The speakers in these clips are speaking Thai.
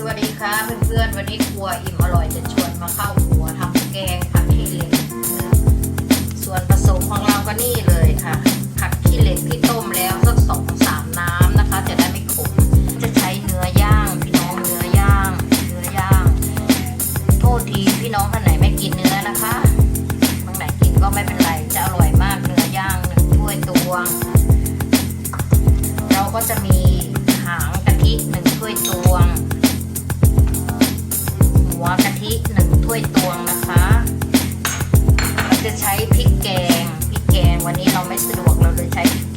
สวัสดีค่ะเพื่อนๆวันนี้ครัวอิ่มอร่อยจะชวนมาเข้าครัวทำแกงผักขี้เหล็กส่วนผสมของเราก็นี่เลยค่ะ ผักขี้เหล็กที่ต้มแล้วสักสองสามน้ำนะคะ จะได้ไม่ขมจะใช้เนื้อย่างพี่น้องเนื้อย่างเนื้อย่างโทษทีพี่น้องท่านไหนไม่กินเนื้อนะคะบางไหนกินก็ไม่เป็นไรจะอร่อยมากเนื้อย่างหนึ่งถ้วยตวง เราก็จะมีหางกะทิหนึ่งถ้วยตวง วยตวงนะคะเราจะใช้พริกแกงพริกแกงวันนี้เราไม่สะดวกเราเลยใช้พริก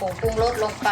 ผงปรุงรสลงไป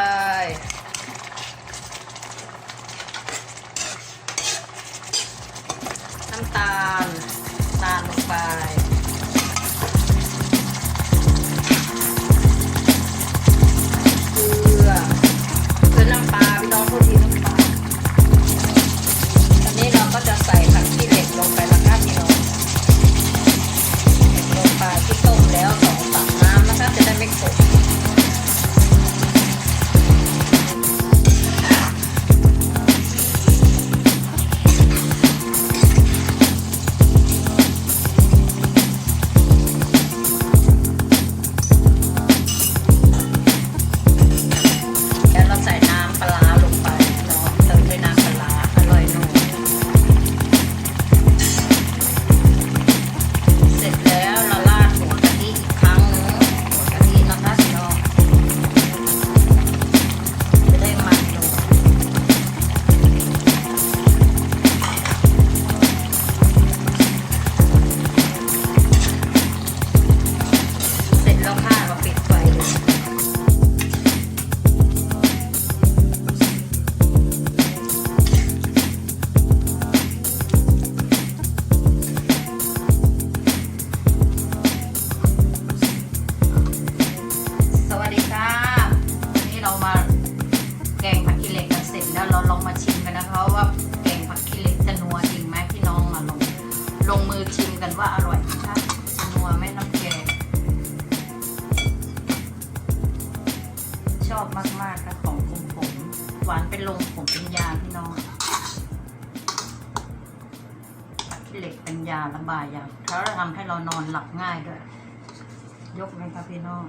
องมาชิมกันนะคะว่าแกงผักขี้เหล็กจะนัวจริงไหมพี่น้องมาลง ลงมือชิมกันว่าอร่อยไหมคะจะนัวไหมน้ำแกงชอบมากๆค่ะของผมผมหวานเป็นลมผมเป็นยาพี่น้องผักขี้เหล็กเป็นยาระบายยาแล้วทำให้เรานอนหลับง่ายด้วย ยกไหมคะพี่น้อง